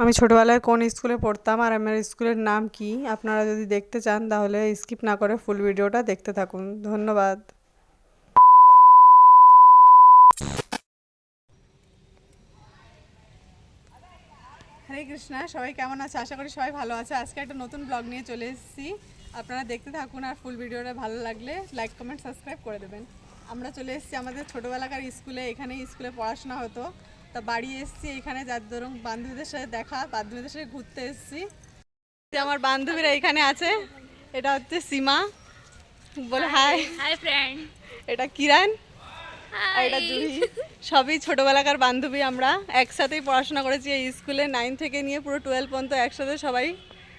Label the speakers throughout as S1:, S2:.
S1: আমি ছোটোবেলায় কোন স্কুলে পড়তাম আর আমার স্কুলের নাম কি? আপনারা যদি দেখতে চান তাহলে স্কিপ না করে ফুল ভিডিওটা দেখতে থাকুন। ধন্যবাদ। হরে কৃষ্ণা, সবাই কেমন আছে? আশা করি সবাই ভালো আছে। আজকে একটা নতুন ব্লগ নিয়ে চলে এসেছি। আপনারা দেখতে থাকুন আর ফুল ভিডিওটা ভালো লাগলে লাইক কমেন্ট সাবস্ক্রাইব করে দেবেন। আমরা চলে এসেছি আমাদের ছোটোবেলাকার স্কুলে। এখানেই স্কুলে পড়াশোনা হতো। তা বাড়ি এসেছি এখানে যার ধরুন বান্ধবীদের সাথে দেখা বান্ধবীদের সাথে ঘুরতে এসেছি। যে আমার বান্ধবীরা এখানে আছে এটা হচ্ছে সীমা। বলে হাই
S2: হাই ফ্রেন্ড
S1: এটা কিরান। আর এটা জুহি। সবই ছোটোবেলাকার বান্ধবী আমরা। একসাথেই পড়াশোনা করেছি এই স্কুলে নাইন থেকে নিয়ে পুরো টুয়েলভ পর্যন্ত একসাথে সবাই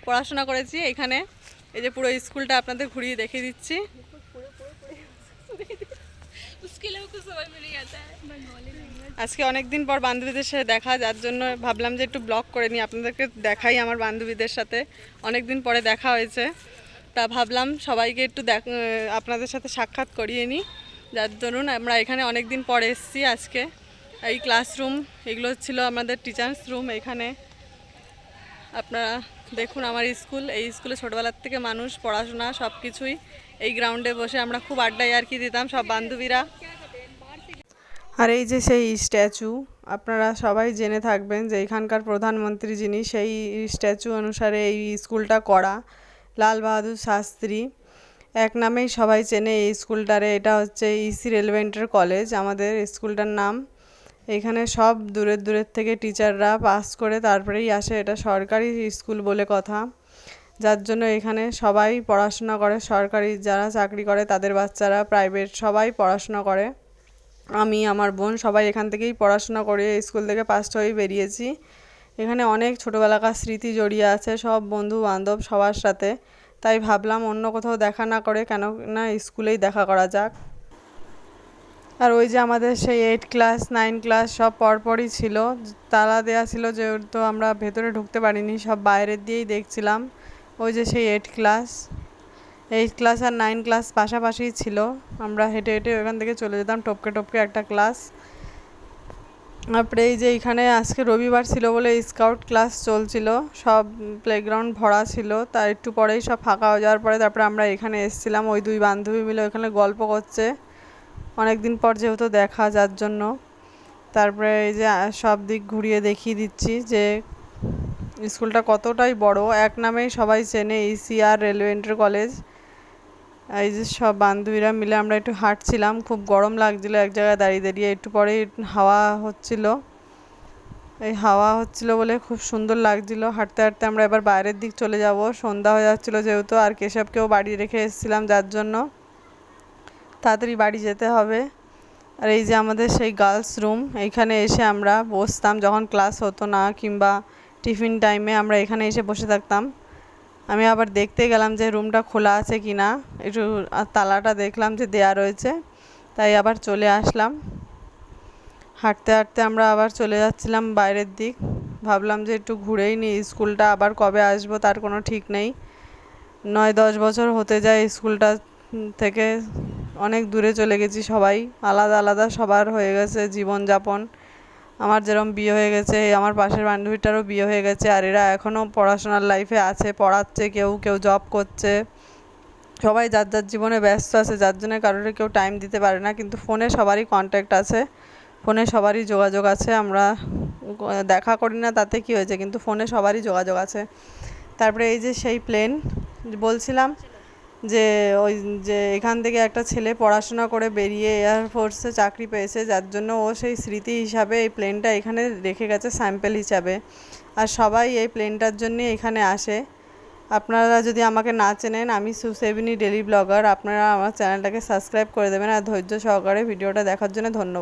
S1: পড়াশোনা করেছি এখানে। এই যে পুরো স্কুলটা আপনাদের ঘুরিয়ে দেখিয়ে দিচ্ছি। আজকে অনেক দিন পর বান্ধবীদের সাথে দেখা, যার জন্য ভাবলাম যে একটু ব্লগ করে নিই, আপনাদেরকে দেখাই আমার বান্ধবীদের সাথে। অনেক দিন পরে দেখা হয়েছে। তা ভাবলাম সবাইকে একটু আপনাদের সাথে সাক্ষাৎ করিয়ে নিই। যার ধরুন আমরা এখানে অনেক দিন পরে এসেছি আজকে। এই ক্লাসরুম এগুলো ছিল আমাদের টিচার্স রুম এখানে। আপনারা দেখুন আমার স্কুল, এই স্কুলে ছোটোবেলার থেকে মানুষ, পড়াশোনা সব কিছুই এই গ্রাউন্ডে বসে আমরা খুব আড্ডায় আর কি দিতাম সব বান্ধবীরা। আর এই যে সেই স্ট্যাচু, আপনারা সবাই জেনে থাকবেন যে এখানকার প্রধানমন্ত্রী যিনি সেই স্ট্যাচু অনুসারে এই স্কুলটা করা, লাল বাহাদুর শাস্ত্রী। এক নামেই সবাই চেনে এই স্কুলটারে, এটা হচ্ছে ইসি রেলভেন্টের কলেজ, আমাদের স্কুলটার নাম। এখানে সব দূরের দূরের থেকে টিচাররা পাস করে তারপরেই আসে, এটা সরকারি স্কুল বলে কথা। যার জন্য এখানে সবাই পড়াশোনা করে, সরকারি যারা চাকরি করে তাদের বাচ্চারা প্রাইভেট সবাই পড়াশোনা করে। আমি, আমার বোন সবাই এখান থেকেই পড়াশোনা করে স্কুল থেকে পাস হয়ে বেরিয়েছি। এখানে অনেক ছোটোবেলাকার স্মৃতি জড়িয়ে আছে, সব বন্ধু বান্ধব সবার সাথে। তাই ভাবলাম অন্য কোথাও দেখা না করে কেন না স্কুলেই দেখা করা যাক। আর ওই যে আমাদের সেই এইট ক্লাস নাইন ক্লাস সব পরপরই ছিল। তালা দেওয়া ছিল যেহেতু আমরা ভেতরে ঢুকতে পারিনি, সব বাইরের দিয়েই দেখছিলাম। ওই যে সেই এইট ক্লাস এইট ক্লাস আর নাইন ক্লাস পাশাপাশিই ছিল। আমরা হেঁটে হেঁটে ওখান থেকে চলে যেতাম টপকে টপকে একটা ক্লাস তারপরে এই যে এখানে আজকে রবিবার ছিল বলে স্কাউট ক্লাস চলছিল। সব প্লেগ্রাউন্ড ভরা ছিল। তার একটু পরেই সব ফাঁকা হয়ে যাওয়ার পরে তারপরে আমরা এখানে এসেছিলাম। ওই দুই বান্ধবী মিলে ওখানে গল্প করছে। অনেক দিন পর যেহেতু দেখা যার জন্য। তারপরে এই যে সব দিক ঘুরিয়ে দেখিয়ে দিচ্ছি যে স্কুলটা কতটাই বড়, এক নামেই সবাই চেনে ইসিআর রেলওয়ে ইন্টার কলেজ এই যে সব বান্ধবীরা মিলে আমরা একটু হাঁটছিলাম, খুব গরম লাগছিল, এক জায়গায় দাঁড়িয়ে দাঁড়িয়ে। একটু পরেই হাওয়া হচ্ছিল। এই হাওয়া হচ্ছিল বলে খুব সুন্দর লাগছিল। হাঁটতে হাঁটতে আমরা এবার বাইরের দিক চলে যাব। সন্ধ্যা হয়ে যাচ্ছিল যেহেতু, আর কেশবকেও বাড়ি রেখে এসেছিলাম যার জন্য। তাড়াতাড়ি বাড়ি যেতে হবে। আর এই যে আমাদের সেই গার্লস রুম এইখানে এসে আমরা বসতাম। যখন ক্লাস হতো না, কিংবা টিফিন টাইমে আমরা এখানে এসে বসে থাকতাম। আমি আবার দেখতে গেলাম যে রুমটা খোলা আছে কি না। একটু তালাটা দেখলাম যে দেয়া রয়েছে, তাই আবার চলে আসলাম। হাঁটতে হাঁটতে আমরা আবার চলে যাচ্ছিলাম বাইরের দিক। ভাবলাম যে একটু ঘুরেই নিই, স্কুলটা আবার কবে আসব তার কোনো ঠিক নেই। নয়, দশ বছর হতে যায় স্কুলটা থেকে, অনেক দূরে চলে গেছি সবাই। আলাদা আলাদা সবার হয়ে গেছে জীবনযাপন। আমার যেরকম বিয়ে হয়ে গেছে, আমার পাশের বান্ধবীটারও বিয়ে হয়ে গেছে, আর এরা এখনও পড়াশোনার লাইফে আছে, পড়াচ্ছে, কেউ কেউ জব করছে। সবাই যার যার জীবনে ব্যস্ত আছে, যার জন্য কারোর কেউ টাইম দিতে পারে না, কিন্তু ফোনে সবারই কন্ট্যাক্ট আছে। ফোনে সবারই যোগাযোগ আছে, আমরা দেখা করি না, তাতে কী হয়েছে? কিন্তু ফোনে সবারই যোগাযোগ আছে। তারপরে এই যে সেই প্লেন বলছিলাম যে ওই যে এখান থেকে একটা ছেলে পড়াশোনা করে বেরিয়ে এয়ারফোর্সে চাকরি পেয়েছে, যার জন্য ও সেই স্মৃতি হিসাবে এই প্লেনটা এখানে রেখে গেছে স্যাম্পেল হিসাবে। আর সবাই এই প্লেনটার জন্যে এখানে আসে। আপনারা যদি আমাকে না চেনেন, আমি সুসেবিনী ডেলি ব্লগার। আপনারা আমার চ্যানেলটাকে সাবস্ক্রাইব করে দেবেন। আর ধৈর্য সহকারে ভিডিওটা দেখার জন্য ধন্যবাদ।